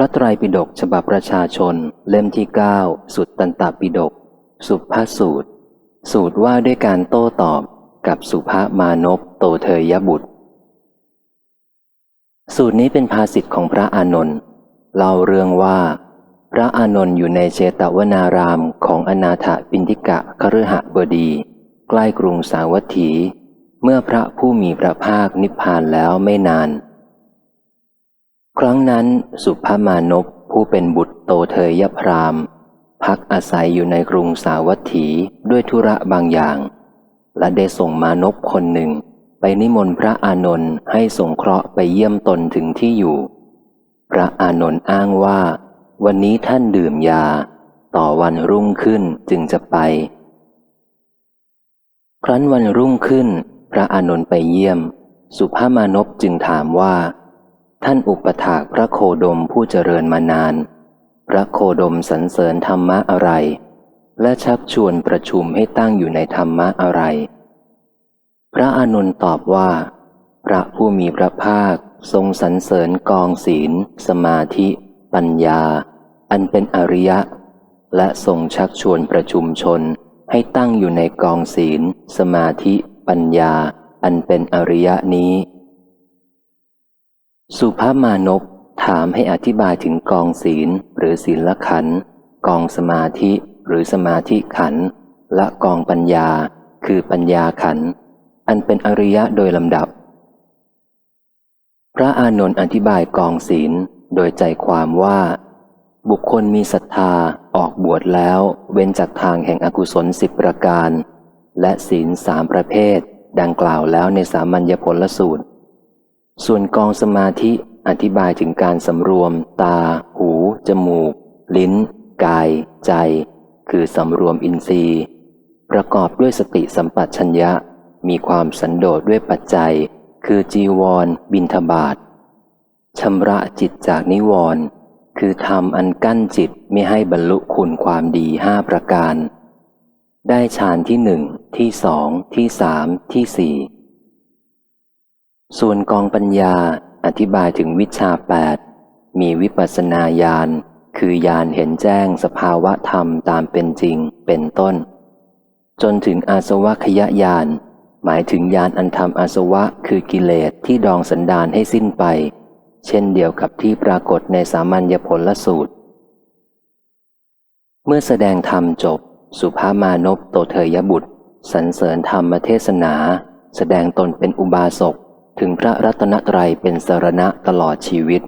ระไตรปิฎกฉบับประชาชนเล่มที่เก้าสุดตันตปิฎกสุภาสูตร สูตรว่าด้วยการโต้ตอบกับสุภามานพโตเทยบุตร สูตรนี้เป็นภาษิตของพระอานนท์เล่าเรื่องว่า พระอานนท์อยู่ในเชตวนารามของอนาถปินทิกะคฤหบดี ใกล้กรุงสาวัตถี เมื่อพระผู้มีพระภาคนิพพานแล้วไม่นาน ครั้งนั้นสุภามานพผู้เป็นบุตรโตเทยพรามพักอาศัยอยู่ในกรุงสาวัตถีด้วยธุระบางอย่าง และได้ส่งมานพคนหนึ่ง ไปนิมนต์พระอานนท์ให้สงเคราะห์ไปเยี่ยมตนถึงที่อยู่ พระอานนท์อ้างว่า วันนี้ท่านดื่มยา ต่อวันรุ่งขึ้นจึงจะไป ครั้นวันรุ่งขึ้น พระอานนท์ไปเยี่ยม สุภามานพจึงถามว่า ท่านอุปถากพระโคดมผู้เจริญมานาน พระโคดมสรรเสริญธรรมะอะไร และชักชวนประชุมให้ตั้งอยู่ในธรรมะอะไร พระอานนตอบว่า พระผู้มีพระภาคทรงสรรเสริญกองศีล สมาธิ ปัญญา อันเป็นอริยะ และทรงชักชวนประชุมชนให้ตั้งอยู่ในกองศีล สมาธิ ปัญญา อันเป็นอริยะนี้ สุภามานพถามให้อธิบายถึงกองศีลหรือศีลละขันธ์กองสมาธิหรือสมาธิขันธ์และกองปัญญาคือปัญญาขันธ์อันเป็นอริยะโดยลำดับ พระอานนท์อธิบายกองศีลโดยใจความว่า บุคคลมีศรัทธาออกบวชแล้วเว้นจากทางแห่งอกุศลสิบประการ และศีลสามประเภท ดังกล่าวแล้วในสามัญญผลสูตร ส่วนกองสมาธิอธิบายถึงการสำรวม ตา หู จมูก ลิ้น กาย ใจ คือสำรวมอินทรีย์ ประกอบด้วยสติสัมปชัญญะ มีความสันโดษด้วยปัจจัย คือจีวร บินทบาทชำระจิตจากนิวรณ์คือทำอันกั้นจิตไม่ให้บรรลุคุณความดีห้าประการ ได้ฌานที่หนึ่งที่สองที่สามที่สี่ ส่วนกองปัญญาอธิบายถึงวิชาแปดมีวิปัสสนาญาณคือญาณเห็นแจ้งสภาวะธรรมตามเป็นจริงเป็นต้น จนถึงอาสวะขยะญาณหมายถึงญาณอันทำอาสวะคือกิเลสที่ดองสันดานให้สิ้นไป เช่นเดียวกับที่ปรากฏในสามัญญผลละสูตร เมื่อแสดงธรรมจบ สุภามานพโตเทยบุตรสรรเสริญธรรมเทศนา แสดงตนเป็นอุบาสก ถึงพระรัตนตรัยเป็นสารณะตลอดชีวิต